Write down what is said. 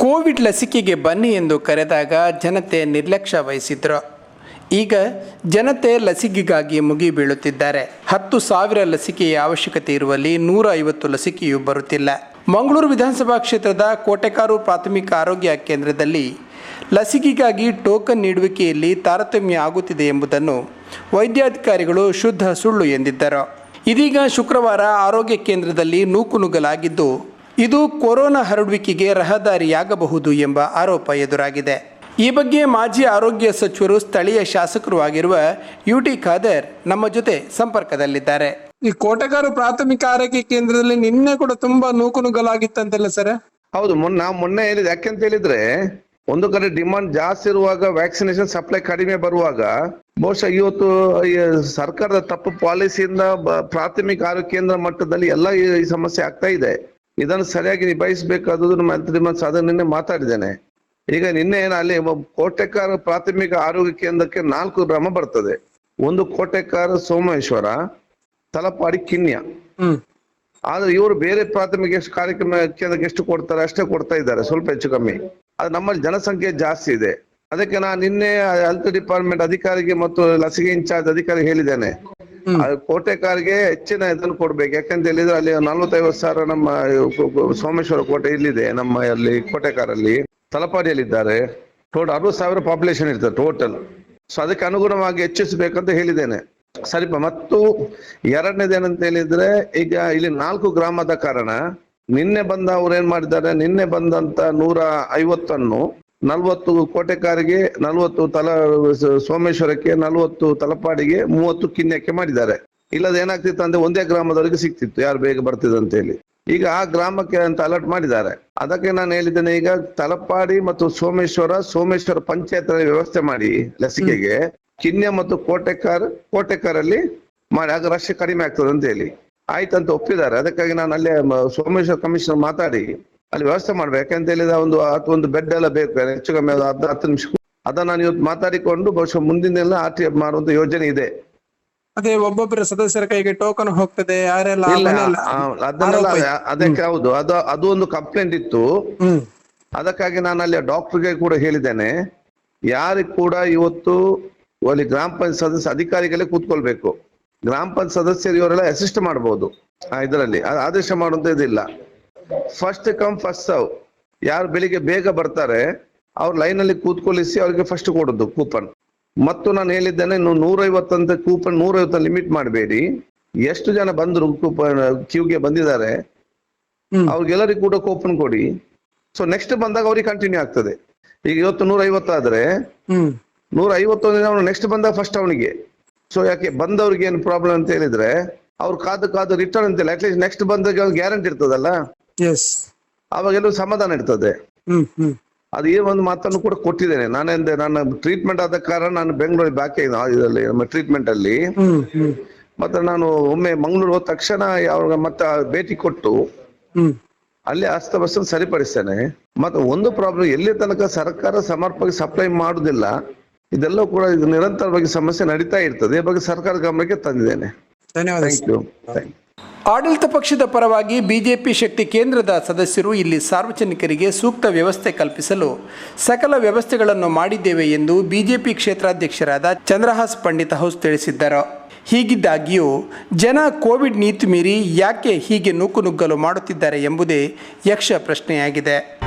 Covid ಲಸಿಕೆಗೆ ಬನ್ನಿ ಎಂದು ಕರೆದಾಗ ಜನತೆ ನಿರ್ಲಕ್ಷ್ಯ ವಹಿಸಿದ್ರು. ಈಗ ಜನತೆ ಲಸಿಕೆಗಾಗಿ ಮುಗಿ ಬೀಳುತ್ತಿದ್ದಾರೆ. ಹತ್ತು ಸಾವಿರ ಲಸಿಕೆಯ ಅವಶ್ಯಕತೆ ಇರುವಲ್ಲಿ ನೂರ ಐವತ್ತು ಲಸಿಕೆಯೂ ಬರುತ್ತಿಲ್ಲ. ಮಂಗಳೂರು ವಿಧಾನಸಭಾ ಕ್ಷೇತ್ರದ ಕೋಟೆಕಾರು ಪ್ರಾಥಮಿಕ ಆರೋಗ್ಯ ಕೇಂದ್ರದಲ್ಲಿ ಲಸಿಕೆಗಾಗಿ ಟೋಕನ್ ನೀಡುವಿಕೆಯಲ್ಲಿ ತಾರತಮ್ಯ ಆಗುತ್ತಿದೆ ಎಂಬುದನ್ನು ವೈದ್ಯಾಧಿಕಾರಿಗಳು ಶುದ್ಧ ಸುಳ್ಳು ಎಂದಿದ್ದರು. ಇದೀಗ ಶುಕ್ರವಾರ ಆರೋಗ್ಯ ಕೇಂದ್ರದಲ್ಲಿ ನೂಕುನುಗ್ಗಲಾಗಿದ್ದು ಇದು ಕೊರೋನಾ ಹರಡುವಿಕೆಗೆ ರಹದಾರಿಯಾಗಬಹುದು ಎಂಬ ಆರೋಪ ಎದುರಾಗಿದೆ. ಈ ಬಗ್ಗೆ ಮಾಜಿ ಆರೋಗ್ಯ ಸಚಿವರು ಸ್ಥಳೀಯ ಶಾಸಕರು ಆಗಿರುವ ಯು ಟಿ ಖಾದರ್ ನಮ್ಮ ಜೊತೆ ಸಂಪರ್ಕದಲ್ಲಿದ್ದಾರೆ. ಈ ಕೋಟೆಗಾರು ಪ್ರಾಥಮಿಕ ಆರೋಗ್ಯ ಕೇಂದ್ರದಲ್ಲಿ ನಿನ್ನೆ ಕೂಡ ತುಂಬಾ ನೂಕುನುಗಲಾಗಿತ್ತಂತಲ್ಲ ಸರ್? ಹೌದು ಮೊನ್ನೆ ನಾವು ಮೊನ್ನೆ ಹೇಳಿದ್ ಯಾಕೆಂತ ಹೇಳಿದ್ರೆ ಒಂದು ಕಡೆ ಡಿಮಾಂಡ್ ಜಾಸ್ತಿ ಇರುವಾಗ ವ್ಯಾಕ್ಸಿನೇಷನ್ ಸಪ್ಲೈ ಕಡಿಮೆ ಬರುವಾಗ ಬಹುಶಃ ಇವತ್ತು ಸರ್ಕಾರದ ತಪ್ಪು ಪಾಲಿಸಿಯಿಂದ ಬ- ಪ್ರಾಥಮಿಕ ಆರೋಗ್ಯ ಕೇಂದ್ರ ಮಟ್ಟದಲ್ಲಿ ಎಲ್ಲ ಈ ಸಮಸ್ಯೆ ಆಗ್ತಾ ಇದೆ. ಇದನ್ನು ಸರಿಯಾಗಿ ನಿಭಾಯಿಸಬೇಕಾದದ್ದು ನಮ್ಮ ಅಂತರಿಮ ಸಾಧನೆ ನಿನ್ನೆ ಮಾತಾಡಿದ್ದೇನೆ. ಈಗ ನಿನ್ನೆ ಏನು ಅಲ್ಲಿ ಕೋಟೆಕಾರ ಪ್ರಾಥಮಿಕ ಆರೋಗ್ಯ ಕೇಂದ್ರಕ್ಕೆ ನಾಲ್ಕು ಭ್ರಮ ಬರ್ತದೆ. ಒಂದು ಕೋಟೆಕಾರ ಸೋಮೇಶ್ವರ ತಲಪಾಡಿ ಕಿನ್ಯ. ಆದ್ರೆ ಇವರು ಬೇರೆ ಪ್ರಾಥಮಿಕ ಎಷ್ಟು ಕಾರ್ಯಕ್ರಮ ಕೇಂದ್ರಕ್ಕೆ ಎಷ್ಟು ಕೊಡ್ತಾರೆ ಅಷ್ಟೇ ಕೊಡ್ತಾ ಇದ್ದಾರೆ ಸ್ವಲ್ಪ ಹೆಚ್ಚು ಕಮ್ಮಿ. ಅದು ನಮ್ಮಲ್ಲಿ ಜನಸಂಖ್ಯೆ ಜಾಸ್ತಿ ಇದೆ. ಅದಕ್ಕೆ ನಾನು ನಿನ್ನೆ ಹೆಲ್ತ್ ಡಿಪಾರ್ಟ್ಮೆಂಟ್ ಅಧಿಕಾರಿಗೆ ಮತ್ತು ಲಸಿಕೆ ಇನ್ಚಾರ್ಜ್ ಅಧಿಕಾರಿ ಹೇಳಿದ್ದೇನೆ. ಕೋಟೆಕಾರಿಗೆ ಹೆಚ್ಚಿನ ಇದನ್ನು ಕೊಡ್ಬೇಕು. ಯಾಕಂತ ಹೇಳಿದ್ರೆ ಅಲ್ಲಿ ನಲ್ವತ್ತೈವತ್ತು ಸಾವಿರ ನಮ್ಮ ಸೋಮೇಶ್ವರ ಕೋಟೆ ಇಲ್ಲಿದೆ, ನಮ್ಮ ಅಲ್ಲಿ ಕೋಟೆಕಾರಲ್ಲಿ. ತಲಪಾಡಿಯಲ್ಲಿದ್ದಾರೆ ಟೋಟಲ್ ಅರವತ್ತು ಸಾವಿರ ಪಾಪ್ಯುಲೇಷನ್ ಇರ್ತದೆ ಟೋಟಲ್ ಸೊ ಅದಕ್ಕೆ ಅನುಗುಣವಾಗಿ ಹೆಚ್ಚಿಸಬೇಕಂತ ಹೇಳಿದ್ದೇನೆ. ಸರಿಪ, ಮತ್ತು ಎರಡನೇದೇನಂತ ಹೇಳಿದ್ರೆ, ಈಗ ಇಲ್ಲಿ ನಾಲ್ಕು ಗ್ರಾಮದ ಕಾರಣ, ನಿನ್ನೆ ಬಂದ ಅವ್ರು ಏನ್ ಮಾಡಿದ್ದಾರೆ? ನಿನ್ನೆ ಬಂದಂತ ನೂರ ಐವತ್ತನ್ನು ನಲ್ವತ್ತು ಕೋಟೆಕಾರಿಗೆ ನಲವತ್ತು ತಲ, ಸೋಮೇಶ್ವರಕ್ಕೆ ನಲ್ವತ್ತು ತಲಪಾಡಿಗೆ ಮೂವತ್ತು ಕಿನ್ನಕ್ಕೆ ಮಾಡಿದ್ದಾರೆ. ಇಲ್ಲದ ಏನಾಗ್ತಿತ್ತು ಅಂದ್ರೆ ಒಂದೇ ಗ್ರಾಮದವರಿಗೆ ಸಿಗ್ತಿತ್ತು, ಯಾರು ಬೇಗ ಅಂತ ಹೇಳಿ. ಈಗ ಆ ಗ್ರಾಮಕ್ಕೆ ಅಂತ ಅಲರ್ಟ್ ಮಾಡಿದ್ದಾರೆ. ಅದಕ್ಕೆ ನಾನು ಹೇಳಿದ್ದೇನೆ, ಈಗ ತಲಪಾಡಿ ಮತ್ತು ಸೋಮೇಶ್ವರ ಸೋಮೇಶ್ವರ ಪಂಚಾಯತ್ ವ್ಯವಸ್ಥೆ ಮಾಡಿ, ಲಸಿಕೆಗೆ ಕಿನ್ಯ ಮತ್ತು ಕೋಟೆಕಾರ್, ಕೋಟೆಕಾರಲ್ಲಿ ಮಾಡಿ, ಆಗ ರಶ್ ಕಡಿಮೆ ಆಗ್ತದೆ ಅಂತ ಹೇಳಿ. ಆಯ್ತಂತ ಒಪ್ಪಿದ್ದಾರೆ. ಅದಕ್ಕಾಗಿ ನಾನು ಅಲ್ಲೇ ಸೋಮೇಶ್ವರ ಕಮಿಷನರ್ ಮಾತಾಡಿ ಅಲ್ಲಿ ವ್ಯವಸ್ಥೆ ಮಾಡ್ಬೇಕು. ಅಂತ ಹೇಳಿದ ಒಂದು ಹತ್ತು ಒಂದು ಬೆಡ್ ಎಲ್ಲ ಬೇಕು. ಹೆಚ್ಚು ಕಮ್ಮಿ ಹತ್ತು ಹತ್ತು ನಿಮಿಷ ಅದನ್ನ ನಾನು ಇವತ್ತು ಮಾತಾಡಿಕೊಂಡು ಬಹುಶಃ ಮುಂದಿನೆಲ್ಲ ಆರ್ ಟಿ ಎಫ್ ಮಾಡುವಂತ ಯೋಜನೆ ಇದೆ. ಅದೇ ಒಬ್ಬೊಬ್ಬರ ಸದಸ್ಯರ ಕೈಗೆ ಟೋಕನ್ ಹೋಗ್ತದೆ ಯಾರೆಲ್ಲ ಅದನ್ನೆಲ್ಲ ಅದಕ್ಕೆ ಹೌದು. ಅದು ಅದು ಒಂದು ಕಂಪ್ಲೇಂಟ್ ಇತ್ತು. ಅದಕ್ಕಾಗಿ ನಾನು ಅಲ್ಲಿ ಡಾಕ್ಟರ್ಗೆ ಕೂಡ ಹೇಳಿದ್ದೇನೆ. ಯಾರಿಗೆ ಕೂಡ ಇವತ್ತು ಅಲ್ಲಿ ಗ್ರಾಮ ಪಂಚಾಯತ್ ಸದಸ್ಯ ಅಧಿಕಾರಿಗಳೇ ಕೂತ್ಕೊಳ್ಬೇಕು. ಗ್ರಾಮ ಪಂಚಾಯತ್ ಸದಸ್ಯರು ಇವರೆಲ್ಲ ಅಸಿಸ್ಟ್ ಮಾಡಬಹುದು ಇದರಲ್ಲಿ ಆದೇಶ ಮಾಡುವಂತ ಇದಿಲ್ಲ. ಫಸ್ಟ್ ಕಮ್ ಫಸ್ಟ್ ಸರ್ವ್ ಯಾರು ಬೆಳಿಗ್ಗೆ ಬೇಗ ಬರ್ತಾರೆ ಅವ್ರ ಲೈನ್ ಅಲ್ಲಿ ಕೂತ್ಕೊಳಿಸಿ ಅವ್ರಿಗೆ ಫಸ್ಟ್ ಕೊಡೋದು ಕೂಪನ್ ಮತ್ತು ನಾನು ಹೇಳಿದ್ದೇನೆ ನೀವು ನೂರೈವತ್ತಂತ ಕೂಪನ್ ನೂರೈವತ್ತ ಲಿಮಿಟ್ ಮಾಡಬೇಡಿ. ಎಷ್ಟು ಜನ ಬಂದ್ರು ಕೂಪನ್ ಕ್ಯೂಗೆ ಬಂದಿದ್ದಾರೆ. ಅವ್ರಿಗೆಲ್ಲರಿಗೂ ಕೂಡ ಕೂಪನ್ ಕೊಡಿ. ಸೊ ನೆಕ್ಸ್ಟ್ ಬಂದಾಗ ಅವ್ರಿಗೆ ಕಂಟಿನ್ಯೂ ಆಗ್ತದೆ. ಈಗ ಇವತ್ತು ನೂರ ಐವತ್ತಾದ್ರೆ ನೂರ ಐವತ್ತೊಂದಿನ ಅವನು ನೆಕ್ಸ್ಟ್ ಬಂದಾಗ ಫಸ್ಟ್ ಅವನಿಗೆ. ಸೊ ಯಾಕೆ ಬಂದವ್ರಿಗೆ ಏನು ಪ್ರಾಬ್ಲಮ್ ಅಂತ ಹೇಳಿದ್ರೆ ಅವ್ರು ಕಾದು ಕಾದು ರಿಟರ್ನ್ ಅಂತಿಲ್ಲ. ಅಟ್ಲೀಸ್ಟ್ ನೆಕ್ಸ್ಟ್ ಬಂದಾಗ ಗ್ಯಾರಂಟಿ ಇರ್ತದಲ್ಲ? ಎಸ್ ಅವಾಗೆಲ್ಲೂ ಸಮಾಧಾನ ಇರ್ತದೆ. ಹ್ಮ್ ಹ್ಮ್. ಅದು ಈ ಒಂದು ಮಾತನ್ನು ಕೂಡ ಕೊಟ್ಟಿದ್ದೇನೆ. ನಾನೆಂದೆ ನಾನು ಟ್ರೀಟ್ಮೆಂಟ್ ಆದ ಕಾರಣ ನಾನು ಬೆಂಗಳೂರಿಗೆ ಬಾಕಿ ಇದರಲ್ಲಿ ನಮ್ಮ ಟ್ರೀಟ್ಮೆಂಟ್ ಅಲ್ಲಿ. ಮತ್ತೆ ನಾನು ಒಮ್ಮೆ ಮಂಗಳೂರು ಹೋದ ತಕ್ಷಣ ಅವ್ರಿಗೆ ಮತ್ತೆ ಭೇಟಿ ಕೊಟ್ಟು ಅಲ್ಲಿ ಅಸ್ತವ್ಯಸ್ತ ಸರಿಪಡಿಸ್ತೇನೆ. ಮತ್ತೆ ಒಂದು ಪ್ರಾಬ್ಲಮ್ ಎಲ್ಲಿ ತನಕ ಸರ್ಕಾರ ಸಮರ್ಪಕ ಸಪ್ಲೈ ಮಾಡುದಿಲ್ಲ ಇದೆಲ್ಲ ಕೂಡ ಇದು ನಿರಂತರವಾಗಿ ಸಮಸ್ಯೆ ನಡೀತಾ ಇರ್ತದೆ. ಈ ಬಗ್ಗೆ ಸರ್ಕಾರ ಗಮನಕ್ಕೆ ತಂದಿದ್ದೇನೆ. ಧನ್ಯವಾದ ಥ್ಯಾಂಕ್ ಯು ಥ್ಯಾಂಕ್ ಯು ಆಡಳಿತ ಪಕ್ಷದ ಪರವಾಗಿ ಬಿಜೆಪಿ ಶಕ್ತಿ ಕೇಂದ್ರದ ಸದಸ್ಯರು ಇಲ್ಲಿ ಸಾರ್ವಜನಿಕರಿಗೆ ಸೂಕ್ತ ವ್ಯವಸ್ಥೆ ಕಲ್ಪಿಸಲು ಸಕಲ ವ್ಯವಸ್ಥೆಗಳನ್ನು ಮಾಡಿದ್ದೇವೆ ಎಂದು ಬಿಜೆಪಿ ಕ್ಷೇತ್ರಾಧ್ಯಕ್ಷರಾದ ಚಂದ್ರಹಾಸ್ ಪಂಡಿತ ಹೌಸ್ ತಿಳಿಸಿದ್ದರು. ಹೀಗಿದ್ದಾಗಿಯೂ ಜನ ಕೋವಿಡ್ ನೀತಿ ಮೀರಿ ಯಾಕೆ ಹೀಗೆ ನೂಕುನುಗ್ಗಲು ಮಾಡುತ್ತಿದ್ದಾರೆ ಎಂಬುದೇ ಯಕ್ಷ ಪ್ರಶ್ನೆಯಾಗಿದೆ.